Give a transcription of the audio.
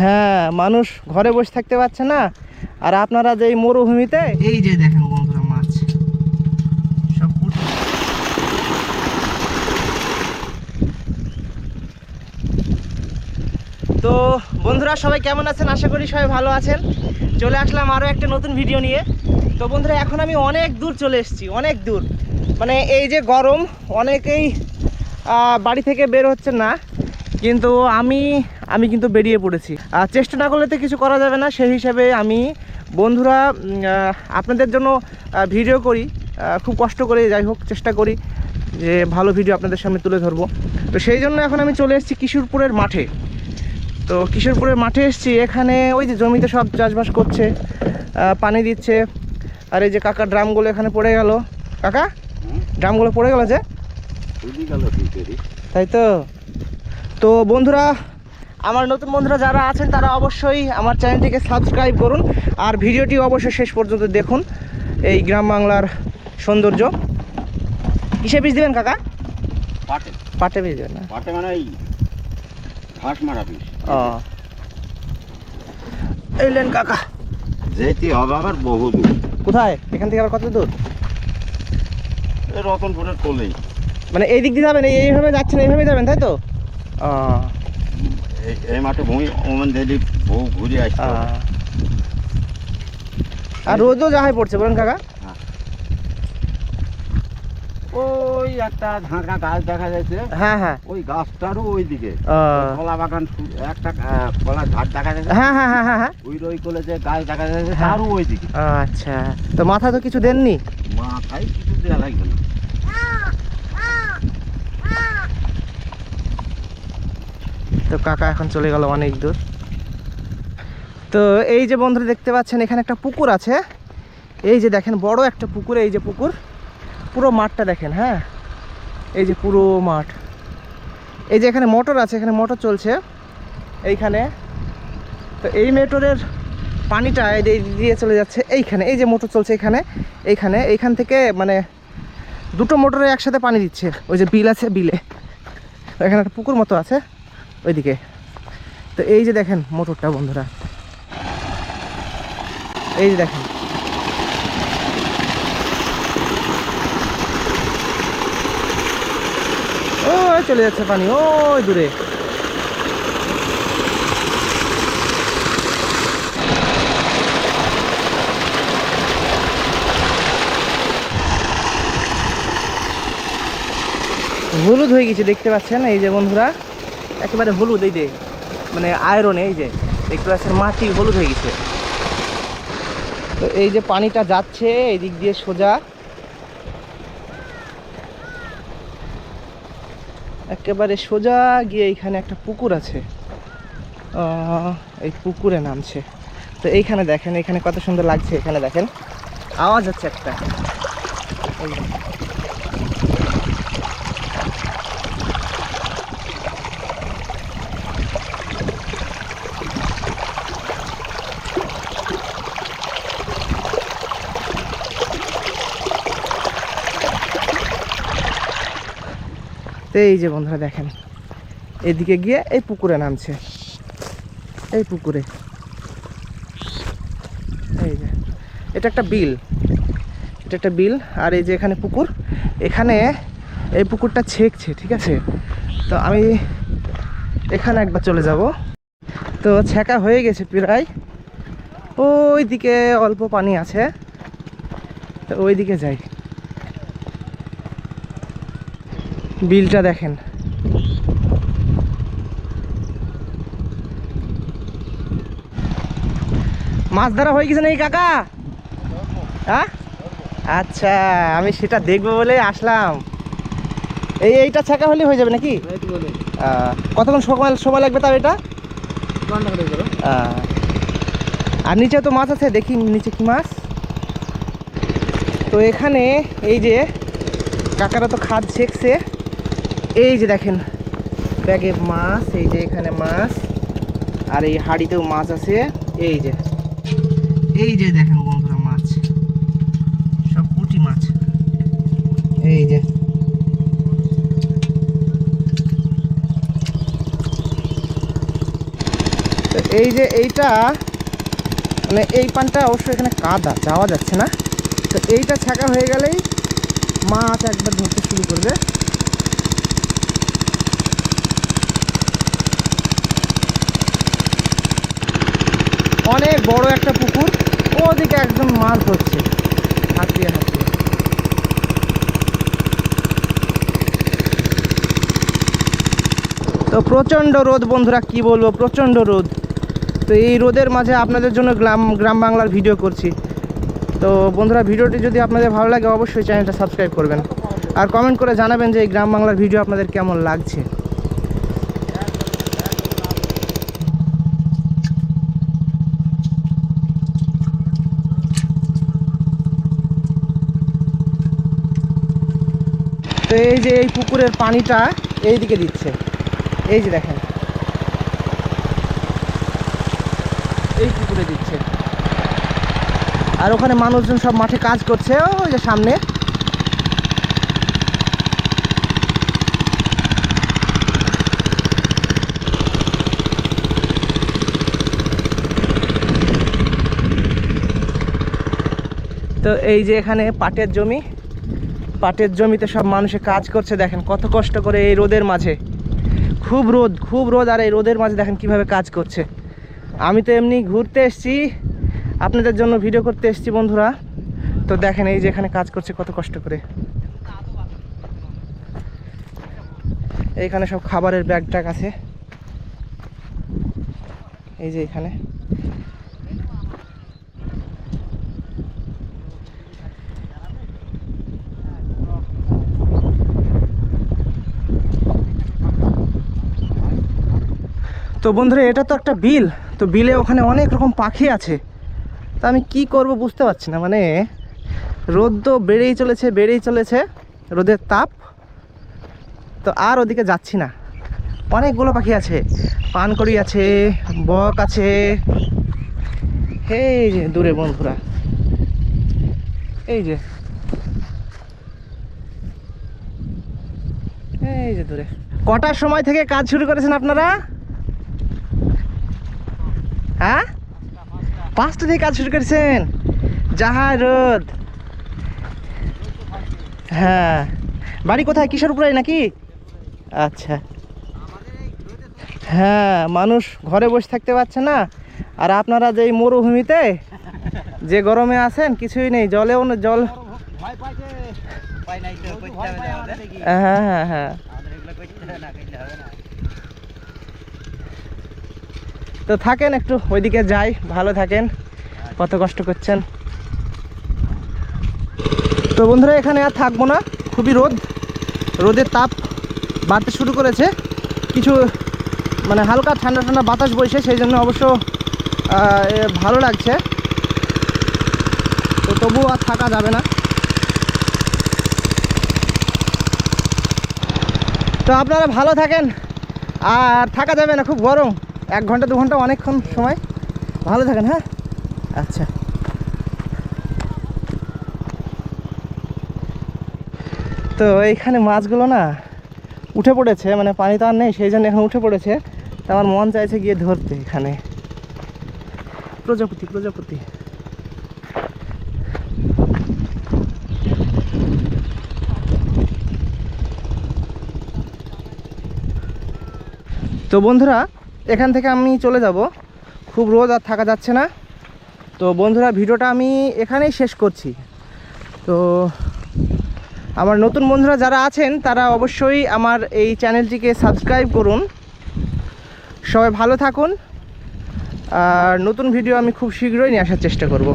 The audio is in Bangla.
হ্যাঁ মানুষ ঘরে বসে থাকতে পারছে না। আর আপনারা যে এই মরুভূমিতে এই যে দেখেন বন্ধুরা মাছ। সব তো বন্ধুরা সবাই কেমন আছেন? আশা করি সবাই ভালো আছেন। চলে আসলাম আরও একটা নতুন ভিডিও নিয়ে। তো বন্ধুরা এখন আমি অনেক দূর চলে এসেছি অনেক দূর। মানে এই যে গরম অনেকেই বাড়ি থেকে বের হচ্ছে না। কিন্তু আমি আমি কিন্তু বেরিয়ে পড়েছি। আর চেষ্টা না করলে তো কিছু করা যাবে না সেই হিসাবে আমি বন্ধুরা আপনাদের জন্য ভিডিও করি। খুব কষ্ট করে যাই হোক চেষ্টা করি যে ভালো ভিডিও আপনাদের সামনে তুলে ধরবো। তো সেই জন্য এখন আমি চলে এসেছি কিশোরপুরের মাঠে। তো কিশোরপুরের মাঠে এসেছি এখানে ওই যে জমিতে সব চাষবাস করছে পানি দিচ্ছে। আর এই যে কাকা ড্রামগুলো এখানে পড়ে গেল। কাকা ড্রামগুলো পড়ে গেল যে? তাই তো? তো বন্ধুরা আমার নতুন বন্ধুরা যারা আছেন তারা অবশ্যই আমার চ্যানেলটিকে সাবস্ক্রাইব করুন আর ভিডিওটি অবশ্যই শেষ পর্যন্ত দেখুন এই গ্রাম বাংলার সৌন্দর্য। কিসে বীজ দেবেন কাকা? পাটে। পাটে বীজ দেবেন না? পাটে মানে এই ঘাস মারা ও। কাকা। যেতে হবে আবার বহু দূর। কোথায়? এখান থেকে আবার কত দূর? রতনপুরের কোলেই। মানে এই দিক দিয়ে যাবেন এই- এইভাবে যাচ্ছেন এইভাবে যাবেন তাই তো? ও। এই এই মাঠে ভূমি ওমান দিদি বহু ঘুরে আসছে আর রোদও যাহাই পড়ছে বলেন কাকা। ওই একটা ঝাঁকা গাছ দেখা যাচ্ছে। হ্যাঁ হ্যাঁ। ওই গাছটারও ওই দিকে। কলা বাগান একটা কলা ঝাড় দেখা যাচ্ছে। হ্যাঁ হ্যাঁ হ্যাঁ হ্যাঁ হ্যাঁ। ওই রই কোলে যে গাছ দেখা যাচ্ছে হ্যাঁ। তারও ওই দিকে আচ্ছা। তো মাথা তো কিছু দেননি? মাথায় কিছু দেওয়া লাগবে না। তো কাকা এখন চলে গেল অনেক দূর। তো এই যে বন্ধুরা দেখতে পাচ্ছেন, এখানে একটা পুকুর আছে। এই যে দেখেন, বড় একটা পুকুর, এই যে পুকুর। পুরো মাঠটা দেখেন হ্যাঁ? এই যে পুরো মাঠ। এই যে এখানে মোটর আছে, এখানে মোটর চলছে। এইখানে। তো এই মোটরের পানিটা এই দিয়ে চলে যাচ্ছে এইখানে। এই যে মোটর চলছে এখানে, এইখানে। এইখান থেকে মানে দুটো মোটরে একসাথে পানি দিচ্ছে। ওই যে বিল আছে, বিলে। এখানে একটা পুকুর মতো আছে। ওইদিকে। তো এই যে দেখেন মোটরটা বন্ধুরা। এই যে দেখেন। ও চলে যাচ্ছে পানি, ওই দূরে। হলুদ হয়ে গেছে, দেখতে পাচ্ছেন? এই যে বন্ধুরা। একেবারে হলুদ, এই যে মানে আয়রন এই যে দেখতে পাচ্ছেন মাটি হলুদ হয়ে গেছে। তো এই যে পানিটা যাচ্ছে, এই দিক দিয়ে সোজা। একেবারে সোজা গিয়ে এইখানে একটা পুকুর আছে। এই পুকুরে নামছে। তো এইখানে দেখেন এখানে কত সুন্দর লাগছে, এখানে দেখেন। আওয়াজ হচ্ছে একটা। তো এই যে বন্ধুরা দেখেন, এদিকে গিয়ে এই পুকুরে নামছে। এই পুকুরে। এই যে, এটা একটা বিল। এটা একটা বিল, আর এই যে এখানে পুকুর। এখানে এই পুকুরটা ছেঁকছে, ঠিক আছে? তো আমি এখানে একবার চলে যাব। তো ছেঁকা হয়ে গেছে প্রায়। ওই দিকে অল্প পানি আছে। তো ওই দিকে যাই। বিলটা দেখেন। মাছ ধরা হয়ে গেছে নাকি কাকা? হ্যাঁ আচ্ছা আমি সেটা দেখব বলে আসলাম। এই এইটা ছাকা হলে হয়ে যাবে নাকি? কতক্ষণ সময় সময় লাগবে তাও এটা? আর নিচে তো মাছ আছে, দেখি নিচে কি মাছ। তো এখানে এই যে কাকারা তো খাদ শেখছে এই যে দেখেন, ব্যাগে মাছ, এই যে এখানে মাছ, আর এই হাড়িতেও মাছ আছে, এই যে। এই যে দেখেন বন্ধুরা মাছ, সব পুঁটি মাছ। এই যে। এই যে এইটা মানে এই পানটা অবশ্যই এখানে কাদা, যাওয়া যাচ্ছে না। তো এইটা ছাকা হয়ে গেলেই মাছ একবার ধরতে শুরু করবে। অনেক বড় একটা পুকুর। ওদিকে একদম মাছ ধরছে। হাতিয়ে হাতিয়ে। তো প্রচণ্ড রোদ বন্ধুরা, কি বলব? প্রচণ্ড রোদ। তো এই রোদের মাঝে আপনাদের জন্য গ্রাম গ্রাম বাংলার ভিডিও করছি। তো বন্ধুরা, ভিডিওটি যদি আপনাদের ভালো লাগে, অবশ্যই চ্যানেলটা সাবস্ক্রাইব করবেন। আর কমেন্ট করে জানাবেন যে এই গ্রাম বাংলার ভিডিও আপনাদের কেমন লাগছে। তো এই যে এই পুকুরের পানিটা এই দিকে দিচ্ছে। এই যে দেখেন। এই পুকুরে দিচ্ছে। আর ওখানে মানুষজন সব মাঠে কাজ করছে, ওই যে সামনে। তো এই যে এখানে পাটের জমি। পাটের জমিতে সব মানুষে কাজ করছে, দেখেন কত কষ্ট করে এই রোদের মাঝে। খুব রোদ খুব রোদ, আর এই রোদের মাঝে দেখেন কীভাবে কাজ করছে। আমি তো এমনি ঘুরতে এসেছি, আপনাদের জন্য ভিডিও করতে এসেছি বন্ধুরা। তো দেখেন এই যে এখানে কাজ করছে কত কষ্ট করে। এইখানে সব খাবারের ব্যাগ ট্যাগ আছে। এই যে এখানে। তো বন্ধুরা, এটা তো একটা বিল। তো বিলে ওখানে অনেক রকম পাখি আছে। তা আমি কি করব বুঝতে পারছি না। মানে রোদ তো বেড়েই চলেছে বেড়েই চলেছে, রোদের তাপ। তো আর ওদিকে যাচ্ছি না। অনেকগুলো পাখি আছে। পানকড়ি আছে, বক আছে। এই যে, দূরে বন্ধুরা। এই যে। এই যে দূরে। কটার সময় থেকে কাজ শুরু করেছেন আপনারা? হ্যাঁ? পাঁচটা থেকে কাজ শুরু করেছেন? যাহা রোদ। হ্যাঁ। বাড়ি কোথায়? কিশোরপুরে নাকি? আচ্ছা। হ্যাঁ মানুষ ঘরে বসে থাকতে পারছে না। আর আপনারা যে এই মরুভূমিতে যে গরমে আছেন কিছুই নেই। জলেও না জল হ্যাঁ হ্যাঁ হ্যাঁ আমাদের এগুলো করতে হবে না করলে হবে না তো থাকেন একটু, ওইদিকে যাই, ভালো থাকেন, কত কষ্ট করছেন। তো বন্ধুরা, এখানে আর থাকব না, খুবই রোদ রোদের তাপ বাড়তে শুরু করেছে। কিছু মানে হালকা ঠান্ডা ঠান্ডা বাতাস বইছে, সেই জন্য অবশ্য ভালো লাগছে। তো তবুও আর থাকা যাবে না। তো আপনারা ভালো থাকেন, আর থাকা যাবে না, খুব গরম। এক ঘণ্টা, দু ঘণ্টা অনেকক্ষণ সময়। ভালো থাকেন হ্যাঁ? আচ্ছা। তো এইখানে মাছগুলো না উঠে পড়েছে মানে পানি তো আর নেই, সেই জন্য এখন উঠে পড়েছে। তো আমার মন চাইছে গিয়ে ধরতে এখানে। প্রজাপতি প্রজাপতি। তো বন্ধুরা এখান থেকে আমি চলে যাব। খুব রোজ আর থাকা যাচ্ছে না। তো বন্ধুরা, ভিডিওটা আমি এখানেই শেষ করছি। তো আমার নতুন বন্ধুরা যারা আছেন, তারা অবশ্যই আমার এই চ্যানেলটিকে সাবস্ক্রাইব করুন। সবাই ভালো থাকুন। আর নতুন ভিডিও আমি খুব শীঘ্রই নিয়ে আসার চেষ্টা করব।